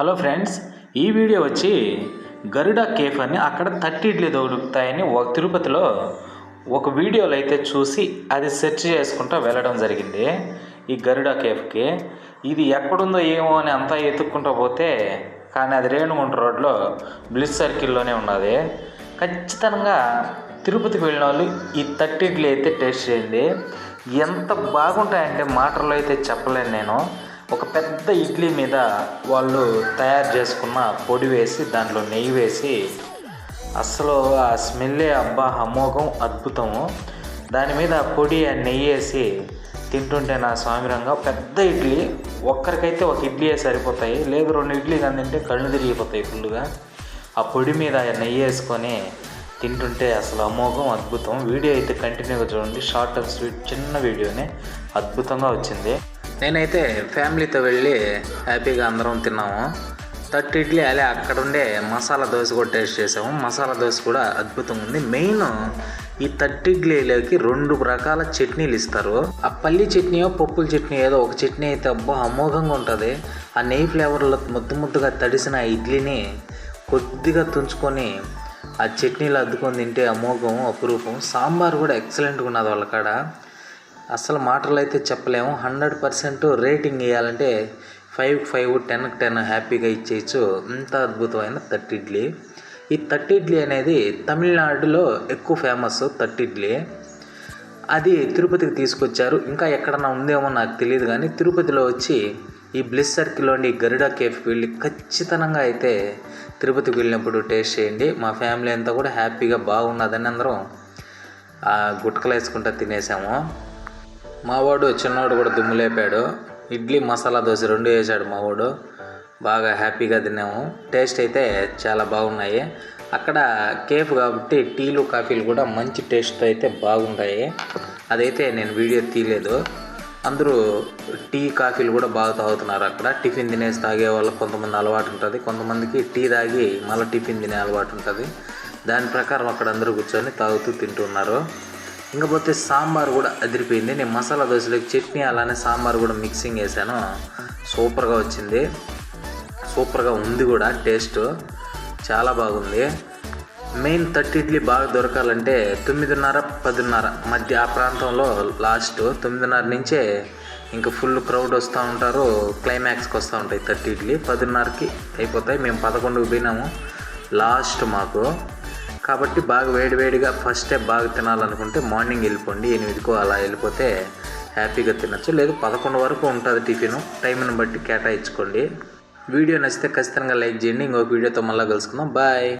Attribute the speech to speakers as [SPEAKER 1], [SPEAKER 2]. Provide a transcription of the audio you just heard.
[SPEAKER 1] Hello friends ఈ video వచ్చి గరుడ cafe అని అక్కడ తట్టి ఇడ్లీ దొరుకుతాయని ఒక తిరుపతిలో ఒక వీడియోలో అయితే చూసి అది సెర్చ్ చేసుకుంటూ వెళ్ళడం జరిగింది ఈ గరుడ కేఫ్కి. ఇది ఎక్కడుందో ఏమో అని అంతా ఎత్తుక్కుంటూ పోతే కానీ అది రేణుగుంట రోడ్లో బ్లిస్ సర్కిల్లోనే ఉన్నది. ఖచ్చితంగా తిరుపతికి వెళ్ళిన వాళ్ళు ఈ తట్టి ఇడ్లీ అయితే టేస్ట్ చేయండి. ఎంత బాగుంటాయంటే మాటల్లో అయితే చెప్పలేను నేను. ఒక పెద్ద ఇడ్లీ మీద వాళ్ళు తయారు చేసుకున్న పొడి వేసి దాంట్లో నెయ్యి వేసి అసలు ఆ స్మెల్లే అబ్బా అమోఘం అద్భుతము. దాని మీద పొడి ఆ నెయ్యి వేసి తింటుంటే నా స్వామిరంగా పెద్ద ఇడ్లీ. ఒక్కరికైతే ఒక ఇడ్లీ సరిపోతాయి. లేదు రెండు ఇడ్లీ కానీ తింటే కళ్ళు తిరిగిపోతాయి ఫుల్గా ఆ పొడి మీద ఆ నెయ్యి వేసుకొని తింటుంటే అసలు అమోఘం అద్భుతం. వీడియో అయితే కంటిన్యూగా చూడండి. షార్ట్ అండ్ స్వీట్ చిన్న వీడియోనే. అద్భుతంగా వచ్చింది. నేనైతే ఫ్యామిలీతో వెళ్ళి హ్యాపీగా అందరం తిన్నాము. థర్టీ ఇడ్లీ అలా అక్కడుండే మసాలా దోశ కూడా టేస్ట్ చేసాము. మసాలా దోశ కూడా అద్భుతంగా ఉంది. మెయిన్ ఈ థర్టీ ఇడ్లీలోకి రెండు రకాల చట్నీలు ఇస్తారు. ఆ పల్లి చట్నీయో పప్పుల చట్నీ ఏదో ఒక చట్నీ అయితే అబ్బా అమోఘంగా ఉంటుంది. ఆ నెయ్యి ఫ్లేవర్లో ముద్దు ముద్దుగా తడిసిన ఆ ఇడ్లీని కొద్దిగా తుంచుకొని ఆ చట్నీలు అద్దుకొని తింటే అమోఘం అపురూపం. సాంబార్ కూడా ఎక్సలెంట్గా ఉన్నది వాళ్ళ కాడ. అసలు మాటలు అయితే చెప్పలేము. హండ్రెడ్ పర్సెంట్ రేటింగ్ ఇవ్వాలంటే ఫైవ్ ఫైవ్ టెన్కి టెన్ హ్యాపీగా ఇచ్చేయచ్చు. ఇంత అద్భుతమైన తట్టి ఇడ్లీ. ఈ తట్టి ఇడ్లీ అనేది తమిళనాడులో ఎక్కువ ఫేమస్ తట్టి ఇడ్లీ. అది తిరుపతికి తీసుకొచ్చారు. ఇంకా ఎక్కడన్నా ఉందేమో నాకు తెలియదు కానీ తిరుపతిలో వచ్చి ఈ బ్లిస్ సర్కిల్లోని గరుడ కేఫ్కి వెళ్ళి ఖచ్చితంగా అయితే తిరుపతికి వెళ్ళినప్పుడు టేస్ట్ చేయండి. మా ఫ్యామిలీ అంతా కూడా హ్యాపీగా బాగున్నదని అందరం ఆ గుట్కలు వేసుకుంటూ తినేసాము. మావాడు చిన్నవాడు కూడా దుమ్ము లేపాడు ఇడ్లీ మసాలా దోశ రెండు వేసాడు మావాడు. బాగా హ్యాపీగా తిన్నాము. టేస్ట్ అయితే చాలా బాగున్నాయి. అక్కడ కేఫ్ కాబట్టి టీలు కాఫీలు కూడా మంచి టేస్ట్ అయితే బాగుంటాయి. అదైతే నేను వీడియో తీయలేదు. అందరూ టీ కాఫీలు కూడా బాగా తాగుతున్నారు అక్కడ. టిఫిన్ తినేసి తాగే వాళ్ళు కొంతమంది అలవాటు ఉంటుంది. కొంతమందికి టీ తాగి మళ్ళీ టిఫిన్ తినే అలవాటు ఉంటుంది. దాని ప్రకారం అక్కడ అందరూ కూర్చొని తాగుతూ తింటున్నారు. ఇంకపోతే సాంబార్ కూడా అదిరిపోయింది. నేను మసాలా దోశలకు చట్నీ అలానే సాంబార్ కూడా మిక్సింగ్ వేసాను సూపర్గా వచ్చింది. సూపర్గా ఉంది కూడా టేస్ట్ చాలా బాగుంది. మెయిన్ థర్టీ ఇడ్లీ బాగా దొరకాలంటే తొమ్మిదిన్నర పదిన్నర మధ్య ఆ ప్రాంతంలో లాస్ట్ తొమ్మిదిన్నర నుంచే ఇంకా ఫుల్ క్రౌడ్ వస్తూ ఉంటారు. క్లైమాక్స్కి వస్తూ ఉంటాయి థర్టీ ఇడ్లీ. పదిన్నరకి అయిపోతాయి. మేము పదకొండుకి పోయినాము. లాస్ట్ మాకు. కాబట్టి బాగా వేడివేడిగా ఫస్టే బాగా తినాలనుకుంటే మార్నింగ్ వెళ్ళిపోండి ఎనిమిదికో అలా వెళ్ళిపోతే హ్యాపీగా తినచ్చు. లేదు పదకొండు వరకు ఉంటుంది టిఫిన్ టైంని బట్టి కేటాయించుకోండి. వీడియో నచ్చితే ఖచ్చితంగా లైక్ చేయండి. ఇంకొక వీడియోతో మళ్ళీ కలుసుకుందాం. బాయ్.